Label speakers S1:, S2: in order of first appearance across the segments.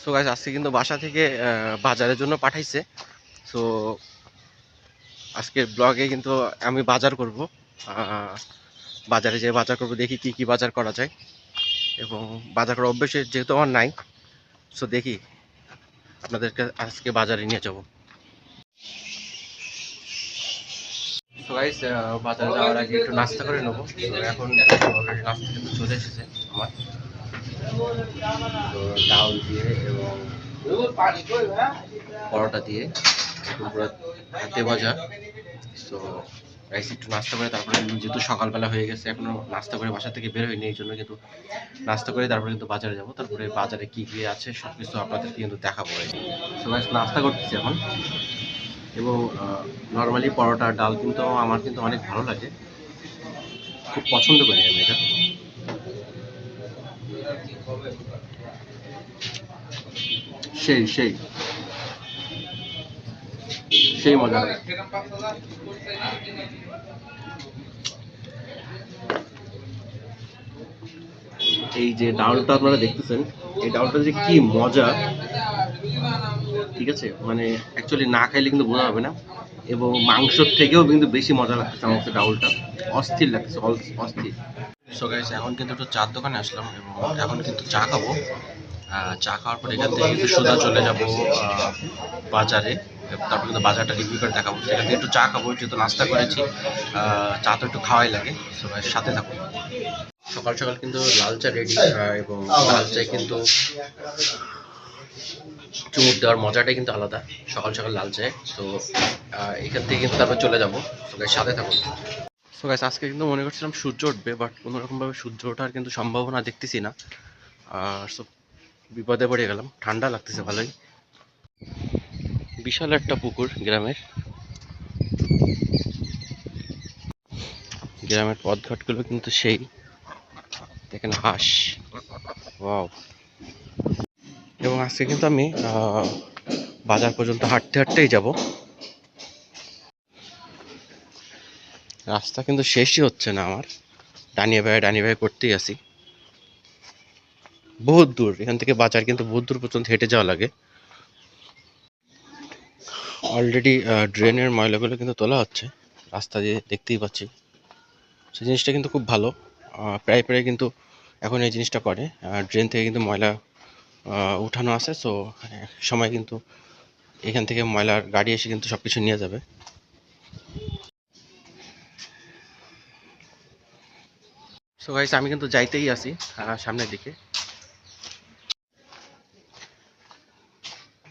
S1: So guys আজকে কিন্তু বাসা থেকে বাজারের জন্য পাঠাইছে। সো আজকের ব্লগে কিন্তু আমি বাজার করব। বাজারে যে বাজার করব, দেখি কি কি বাজার করা যায়। এবং বাজার করার অভ্যেস যেহেতু আমার নাই সো দেখি আপনাদেরকে আজকে বাজারে নিয়ে যাব। তো গাইস বাজারে যাওয়ার আগে একটু নাস্তা করে নেব। এখন নাস্তা চলে এসেছে আমার। তো ডাউল দিয়ে এবং পরোটা দিয়ে পুরো হাতে ভাজা। তো রাইস একটু নাস্তা করে তারপরে যেহেতু সকালবেলা হয়ে গেছে, এখনও নাস্তা করে বাসা থেকে বের হয়নি এই জন্য কিন্তু নাস্তা করে তারপরে কিন্তু বাজারে যাব। তারপরে বাজারে কি কি আছে সব কিছু আপনাদেরকে কিন্তু দেখাবো তো গাইস নাস্তা করতেছি এখন। এবং নর্মালি পরোটা ডাল কিন্তু আমার কিন্তু অনেক ভালো লাগে। খুব পছন্দ করি আমি এটা। সেই সেই। সেই মজা। এই যে ডাউলটা আপনারা দেখতেছেন, এই ডাউলটা যে কি মজা। ঠিক আছে? মানে অ্যাকচুয়ালি না খাইলে কিন্তু বোঝা হবে না। এবং মাংসর থেকেও কিন্তু বেশি মজা লাগতেছে আমার ডাউলটা। অস্থির লাগতেছে, অস্থির। সো গাইস এখন কিন্তু একটু চার দোকানে আসলাম এবং এখন কিন্তু চা খাব। চা খাওয়ার পর এখান থেকে কিন্তু সোজা চলে যাব বাজারে। তারপর কিন্তু বাজারটা রিভিউ করে দেখাবো। সেখান থেকে একটু চা খাব যেহেতু নাস্তা করেছি চা তো একটু খাওয়াই লাগে। সো গাইস সাথে থাকুন। সকাল সকাল কিন্তু লাল চা রেডি এবং লাল চায় কিন্তু চুমুক দেওয়ার মজাটাই কিন্তু আলাদা। সকাল সকাল লাল চায় তো এখান থেকে কিন্তু তারপর চলে যাব। সবাই সাথে থাকুন। সো গাইস আজকে কিন্তু মনে করছিলাম সূর্য উঠবে বাট কোনোরকমভাবে সূর্য ওঠার কিন্তু সম্ভাবনা দেখতেছি না। আর সো বিপদে পড়ে গেলাম। ঠান্ডা লাগতেছে, ভালোই। বিশাল একটা পুকুর গ্রামের। গ্রামের পথঘাটগুলো কিন্তু সেই। দেখেন হাঁস। এবং আজকে কিন্তু আমি বাজার পর্যন্ত হাঁটতে হাঁটতেই যাব। রাস্তা কিন্তু শেষই হচ্ছে না আমার। ডানিয়ে ভাই ডানিয়ে ভাই করতেই আসি বহুত দূর, এখান থেকে বাজার কিন্তু বহুত দূর পর্যন্ত হেঁটে যাওয়া লাগে। অলরেডি ড্রেনের ময়লাগুলো কিন্তু তোলা হচ্ছে, রাস্তা দিয়ে দেখতেই পাচ্ছি। সেই জিনিসটা কিন্তু খুব ভালো। প্রায় প্রায় কিন্তু এখন এই জিনিসটা করে। ড্রেন থেকে কিন্তু ময়লা উঠানো আছে সো সময় কিন্তু এখান থেকে ময়লার গাড়ি এসে কিন্তু সব কিছু নিয়ে যাবে। সো গাইস আমি কিন্তু যাইতেই আছি সামনের দিকে।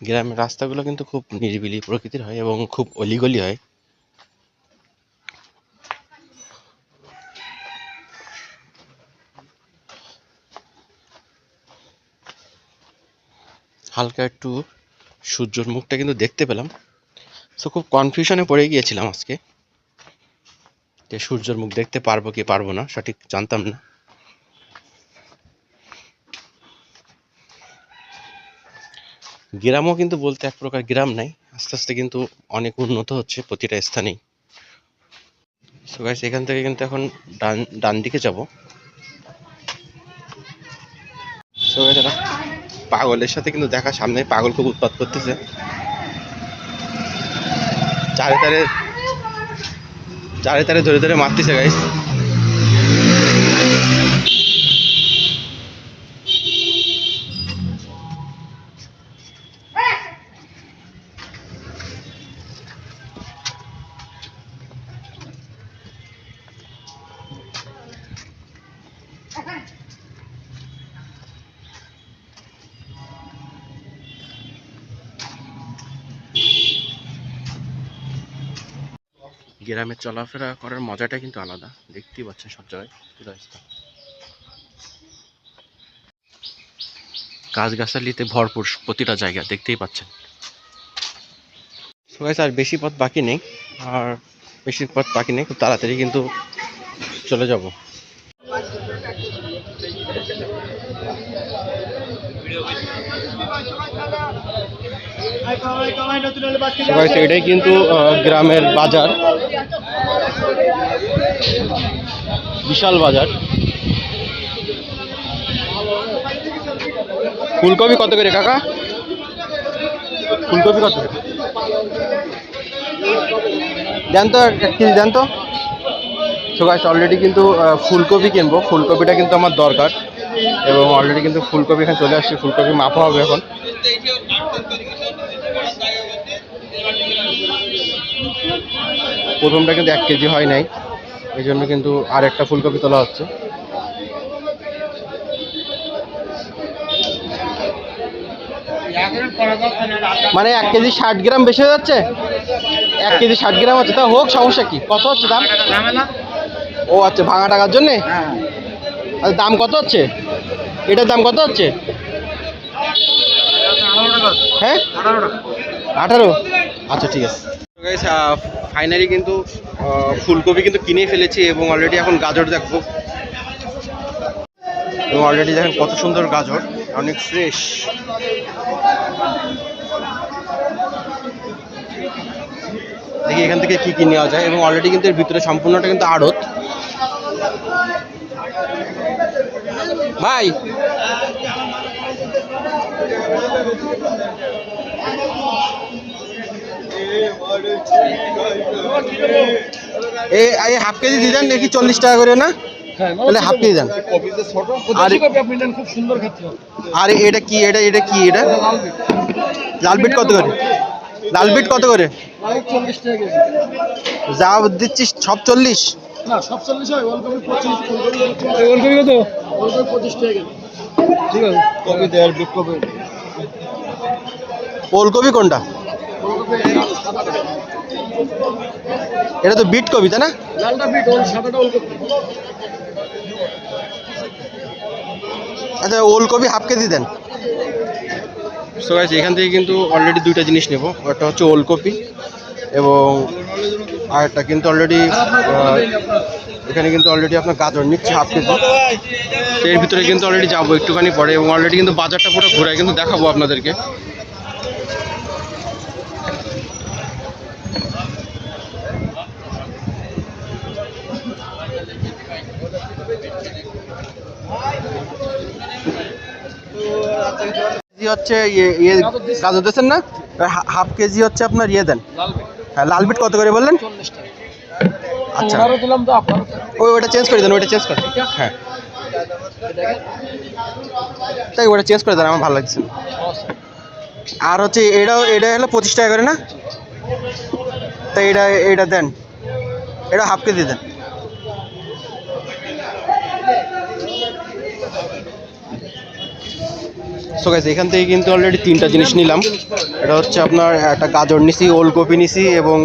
S1: গ্রামের রাস্তাগুলো কিন্তু খুব নিরিবিলি প্রকৃতির হয় এবং খুব অলিগলি হয়। হালকা একটু সূর্যর মুখটা কিন্তু দেখতে পেলাম। সো খুব কনফিউশনে পড়ে গিয়েছিলাম আজকে। যে সূর্যের মুখ দেখতে পারব কি পারব না, সঠিক জানতাম না। গ্রামও কিন্তু বলতে এক প্রকার গ্রাম নাই। আস্তে আস্তে কিন্তু অনেক উন্নত হচ্ছে প্রতিটা স্থানেই। সো গাইস এখান থেকে কিন্তু এখন ডান ডান দিকে যাব। পাগলের সাথে কিন্তু দেখা সামনে পাগল খুব উৎপাত করতেছে। চারে তারে চারে তারে ধরে ধরে মারতেছে গাইস গ্রামে চলাফেরা করার মজাটা কিন্তু আলাদা। দেখতেই পাচ্ছেন সব জায়গায় গাছগাছালিতে ভরপুর প্রতিটা জায়গা, দেখতেই পাচ্ছেন। সবাই আর বেশি পথ বাকি নেই, আর বেশি পথ বাকি নেই, খুব তাড়াতাড়ি কিন্তু চলে যাব। এটাই কিন্তু গ্রামের বাজার। বিশাল বাজার। ফুলকপি কত করে কাকা? ফুলকপি কত করে? দেন তো এক কেজি, দেন তো। সো অলরেডি কিন্তু ফুলকপি কিনবো। ফুলকপিটা কিন্তু আমার দরকার। এবং অলরেডি কিন্তু ফুলকপি এখানে চলে আসছে। ফুলকপি মাপা হবে এখন। প্রথমটা কিন্তু এক কেজি হয় নাই। এই জন্য কিন্তু আর একটা ফুলকপি তোলা হচ্ছে। মানে এক কেজি ষাট গ্রাম বেশি হয়ে যাচ্ছে? এক কেজি ষাট গ্রাম হচ্ছে। তা হোক, সমস্যা কি? কত হচ্ছে দাম? ও আচ্ছা ভাঙা টাকার জন্যে? আচ্ছা দাম কত হচ্ছে? এটার দাম কত হচ্ছে? হ্যাঁ? আঠারো। আচ্ছা ঠিক আছে। ফাইনালি কিন্তু ফুলকপি কিন্তু কিনে ফেলেছি এবং অলরেডি এখন গাজর দেখব। এবং অলরেডি দেখেন কত সুন্দর গাজর, অনেক ফ্রেশ দেখি এখান থেকে কি কি নেওয়া যায়, এবং অলরেডি কিন্তু এর ভিতরে সম্পূর্ণটা কিন্তু আড়ত। ভাই! এই এই হাফ কেজি দিয়ে দেন নাকি চল্লিশ টাকা করে না? তাহলে হাফ কেজি দেন। আর
S2: খুব সুন্দর খেতে হবে।
S1: আর এটা কি এটা এটা কি এটা? লাল বিট। কত করে? লাল বিট কত করে? যা দিচ্ছিস সব চল্লিশ?
S2: না সব চল্লিশ হয় ওলকপি
S1: কোনটা? এটা তো বিট কপি তাই না?
S2: লালটা বিট ওল সাদাটা ওলকপি
S1: আচ্ছা ওলকপি হাফ কেজি দেন। সো গাইস এখান থেকে কিন্তু অলরেডি দুইটা জিনিস নেব। একটা হচ্ছে ওলকপি এবং আরেকটা কিন্তু অলরেডি এখানে কিন্তু অলরেডি আপনার গাজর নিচ্ছে হাফ কেজি। এর ভিতরে কিন্তু অলরেডি যাব একটুখানি পরে এবং অলরেডি কিন্তু বাজারটা পুরো ঘুরে কিন্তু দেখাবো আপনাদেরকে। কেজি হচ্ছে ইয়ে ইয়ে গাজর দিচ্ছেন না? হাফ কেজি হচ্ছে আপনার ইয়ে দেন। হ্যাঁ লাল বিট কত করে বললেন? আচ্ছা। ওই ওটা চেঞ্জ করে দেন, ওইটা চেঞ্জ করে হ্যাঁ। তাই ওটা চেঞ্জ করে দেন, আমার ভালো লাগছে আর হচ্ছে এটাও, এটা হলো পঁচিশ টাকা করে না? তাই এটা এটা দেন। এটা হাফ কেজি দেন। সো গাইস এখান থেকে কিন্তু অলরেডি তিনটা জিনিস নিলাম। এটা হচ্ছে আপনার একটা গাজর নিছি ওলকপি নিছি এবং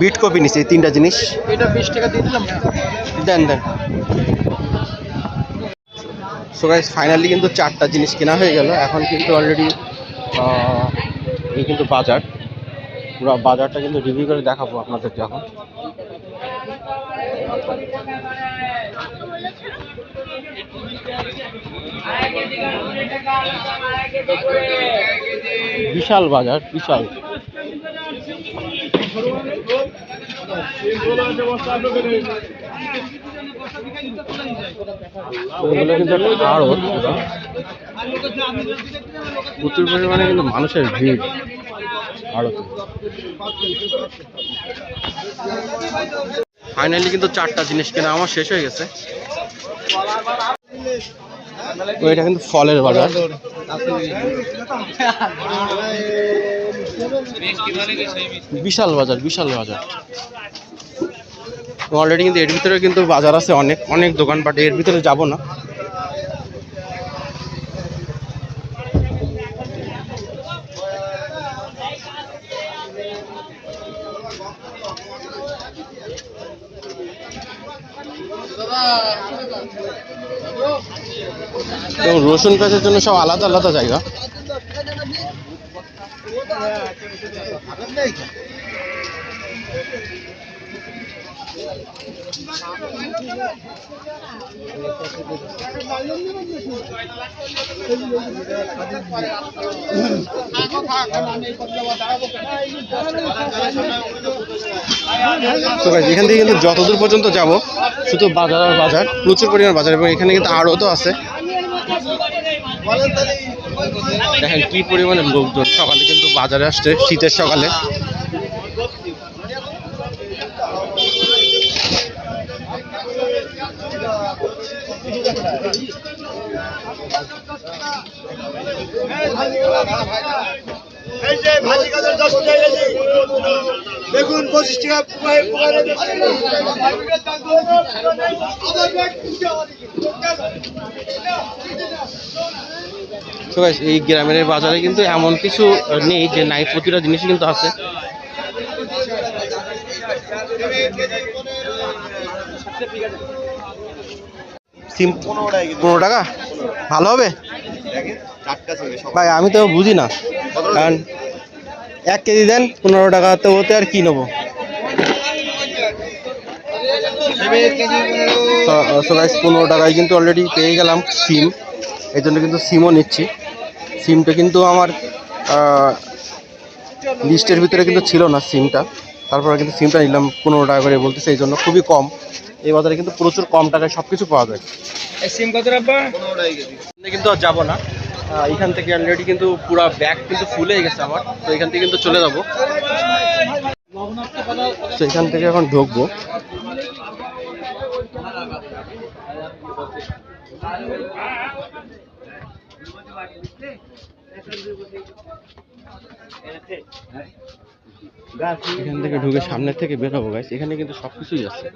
S1: বিট কপি নিছি এই তিনটা জিনিস।
S2: এটা বিশ টাকা দিয়ে দিলাম।
S1: দেন দেন। সো গাইস ফাইনালি কিন্তু চারটা জিনিস কেনা হয়ে গেল। এখন কিন্তু অলরেডি এই কিন্তু বাজার। পুরো বাজারটা কিন্তু রিভিউ করে দেখাবো আপনাদেরকে এখন। বিশাল বাজার, বিশাল। কিন্তু প্রচুর পরিমাণে কিন্তু মানুষের ভিড় আড়তে। ফাইনালি কিন্তু চারটা জিনিস কেনা আমার শেষ হয়ে গেছে। এটা কিন্তু ফলের বাজার। বিশাল বাজার বিশাল বাজার। অলরেডি কিন্তু এর ভিতরে কিন্তু বাজার আছে অনেক অনেক দোকানপাট এর ভিতরে যাব না। এবং রসুন পেঁয়াজের জন্য সব আলাদা আলাদা জায়গা। এখান থেকে কিন্তু যতদূর পর্যন্ত যাব, শুধু বাজার আর বাজার, প্রচুর পরিমাণ বাজার, এবং এখানে কিন্তু আড়তও আছে। দেখেন কি পরিমাণে লোকজন। সকালে কিন্তু বাজারে আসছে, শীতের সকালে।
S2: এই যে ভাজি গাজর দশ টাকা দেখুন পঁচিশ টাকা
S1: এই গ্রামের বাজারে কিন্তু এমন কিছু নেই যে নাই প্রতিটা জিনিসই কিন্তু আছে। সিম পনেরো টাকা? ভালো হবে? ভাই আমি তো বুঝি না। কারণ এক কেজি দেন পনেরো টাকা তো ওতে আর কি নেব? পনেরো টাকায় কিন্তু অলরেডি পেয়ে গেলাম সিম। এই জন্য কিন্তু সিমও নিচ্ছি। সিমটা কিন্তু আমার লিস্টের ভিতরে কিন্তু ছিল না সিমটা। তারপরে কিন্তু সিমটা নিলাম পনেরো টাকা করে বলতেছে এই জন্য খুবই কম। এই বাজারে কিন্তু প্রচুর কম টাকায় সব কিছু পাওয়া যায়।
S2: সিম কত রাখবা
S1: কিন্তু আর যাব না। এখান থেকে অলরেডি কিন্তু পুরো ব্যাগ কিন্তু ফুল গেছে আমার। তো এখান থেকে কিন্তু চলে যাব। তো এখান থেকে এখন ঢুকবো। এখান থেকে ঢুকে সামনের থেকে বের হব গাইস এখানে কিন্তু সবকিছুই আছে।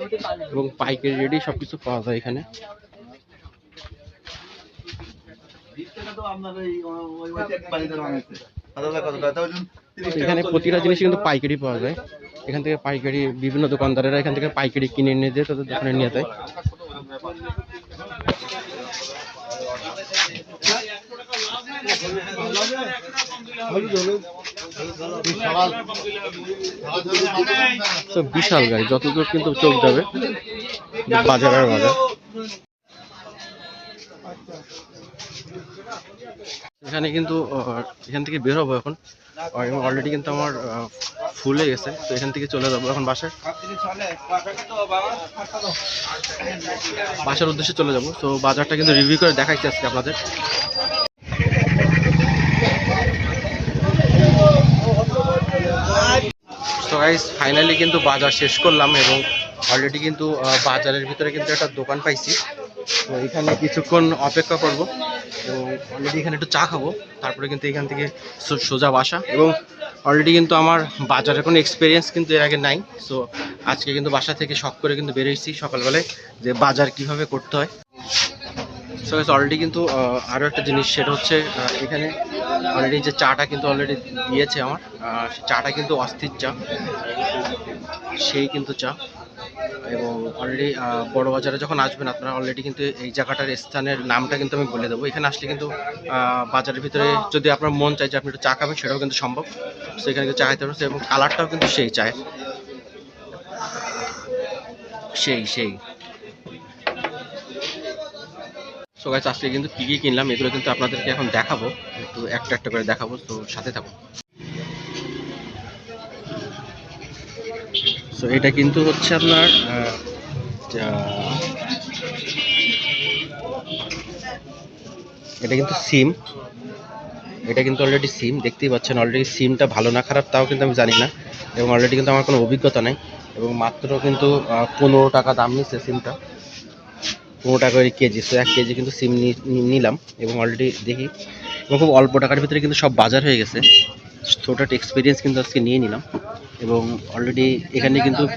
S1: এবং পাইকারি রেডি সবকিছু পাওয়া যায় এখানে তো এখানে প্রতিটা জিনিস কিন্তু পাইকারি পাওয়া যায়। এখান থেকে পাইকারি বিভিন্ন দোকানদারেরা এখান থেকে পাইকারি কিনে নিয়ে যায় তাদের দোকানে নিয়ে যায়। বিশাল গাড়ি যতদূর কিন্তু চোখ যাবে বাজার আর বাজার। এখানে কিন্তু এখান থেকে বের হব এখন। অলরেডি কিন্তু আমার ফুল গেছে। তো এখান থেকে চলে যাব এখন বাসায়। বাসার উদ্দেশ্যে চলে যাব। তো বাজারটা কিন্তু রিভিউ করে দেখাইছি আজকে আপনাদের। তো গাইস ফাইনালি কিন্তু বাজার শেষ করলাম এবং অলরেডি কিন্তু বাজারের ভিতরে কিন্তু একটা দোকান পাইছি। তো এখানে কিছুক্ষণ অপেক্ষা করব এবং অলরেডি এখানে একটু চা খাব। তারপরে কিন্তু এখান থেকে সোজা বাসা এবং অলরেডি কিন্তু আমার বাজারের কোনো এক্সপিরিয়েন্স কিন্তু এর আগে নাই। সো আজকে কিন্তু বাসা থেকে শখ করে কিন্তু বেরিয়েছি সকালবেলায় যে বাজার কীভাবে করতে হয়। সো অলরেডি কিন্তু আরও একটা জিনিস, সেটা হচ্ছে এখানে অলরেডি যে চাটা কিন্তু অলরেডি দিয়েছে আমার। চাটা কিন্তু অস্থির চা, সেই কিন্তু চা এবং অলরেডি বড় বাজারে যখন আসবেন, আপনারা অলরেডি কিন্তু এই জায়গাটার স্থানের নামটা কিন্তু আমি বলে দেবো। এখানে আসলে কিন্তু বাজারের ভিতরে যদি আপনার মন চাই যে আপনি একটু চা খাবেন, সেটাও কিন্তু সম্ভব। তো এখানে কিন্তু চা খেতে পারছে এবং কালারটাও কিন্তু সেই চায় সেই সেই। সো গাইস আজকে কিন্তু কী কী কিনলাম, এগুলো কিন্তু আপনাদেরকে এখন দেখাবো। একটু একটা একটা করে দেখাবো, তো সাথে থাকুন। সো এটা কিন্তু হচ্ছে আপনার এটা কিন্তু সিম। এটা কিন্তু অলরেডি সিম, দেখতেই পাচ্ছেন অলরেডি সিমটা ভালো না খারাপ, তাও কিন্তু আমি জানি না। এবং অলরেডি কিন্তু আমার কোনো অভিজ্ঞতা নেই। এবং মাত্র কিন্তু পনেরো টাকা দাম নিচ্ছে সিমটা। পনেরো টাকা করে কেজি সো এক কেজি কিন্তু সিম নিলাম। এবং অলরেডি দেখি। এবং খুব অল্প টাকার ভিতরে কিন্তু সব বাজার হয়ে গেছে। ছোটো এক্সপিরিয়েন্স কিন্তু আজকে নিয়ে নিলাম। এবং অলরেডি এখানে কিন্তু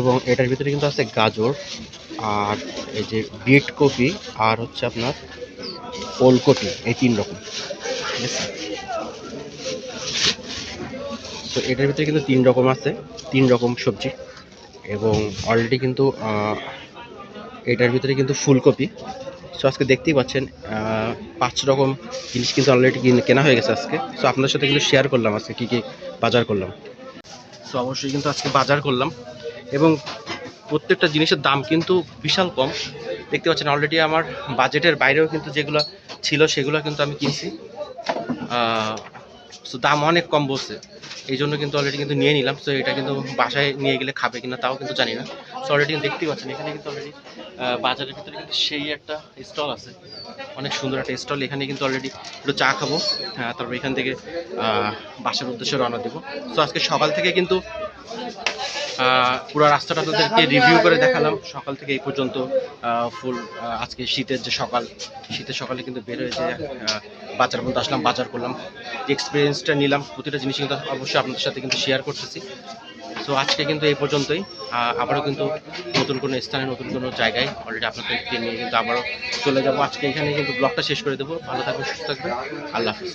S1: এবং এটার ভিতরে কিন্তু আছে গাজর, আর এই যে বিট কপি, আর হচ্ছে আপনার ওলকপি এই তিন রকম। তো এটার ভিতরে কিন্তু তিন রকম আছে, তিন রকম সবজি। এবং অলরেডি কিন্তু এটার ভিতরে কিন্তু ফুলকপি সো আজকে দেখতেই পাচ্ছেন পাঁচ রকম জিনিস কিন্তু অলরেডি কেনা হয়ে গেছে আজকে। সো আপনার সাথে কিন্তু শেয়ার করলাম আজকে কী কী বাজার করলাম। সো অবশ্যই কিন্তু আজকে বাজার করলাম। এবং প্রত্যেকটা জিনিসের দাম কিন্তু বিশাল কম। দেখতে পাচ্ছেন অলরেডি আমার বাজেটের বাইরেও কিন্তু যেগুলো ছিল সেগুলো কিন্তু আমি কিনছি। সো দাম অনেক কম বলছে। এই জন্য কিন্তু অলরেডি কিন্তু নিয়ে নিলাম। সো এটা কিন্তু বাসায় নিয়ে গেলে খাবে কিনা তাও কিন্তু জানি না। সো অলরেডি দেখতেই পাচ্ছেন, এখানে কিন্তু অলরেডি বাজারের ভিতরে কিন্তু সেই একটা স্টল আছে। অনেক সুন্দর একটা স্টল এখানে কিন্তু অলরেডি একটু চা খাব হ্যাঁ তারপর এখান থেকে বাসার উদ্দেশ্যে রওনা দেবো। সো আজকে সকাল থেকে কিন্তু পুরো রাস্তাটা তাদেরকে রিভিউ করে দেখালাম। সকাল থেকে এই পর্যন্ত ফুল আজকে শীতের যে সকাল, শীতের সকালে কিন্তু বের হয়েছে বাজার মধ্যে আসলাম, বাজার করলাম। এক্সপিরিয়েন্সটা নিলাম, প্রতিটা জিনিস কিন্তু অবশ্যই আপনাদের সাথে কিন্তু শেয়ার করতেছি। সো আজকে কিন্তু এই পর্যন্তই। আবারও কিন্তু নতুন কোনো স্থানে, নতুন কোনো জায়গায় অলরেডি আপনাদেরকে নিয়ে কিন্তু আবারও চলে যাব। আজকে এখানে কিন্তু ব্লগটা শেষ করে দেবো। ভালো থাকবেন, সুস্থ থাকবেন। আল্লাহ হাফিজ।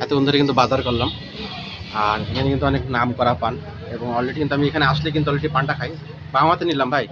S1: এতক্ষণ ধরে কিন্তু বাজার করলাম। আর এখানে কিন্তু অনেক নাম করা পান। এবং অলরেডি কিন্তু আমি এখানে আসলে কিন্তু অলরেডি পানটা খাই। বাংলাতে নিলাম, ভাই।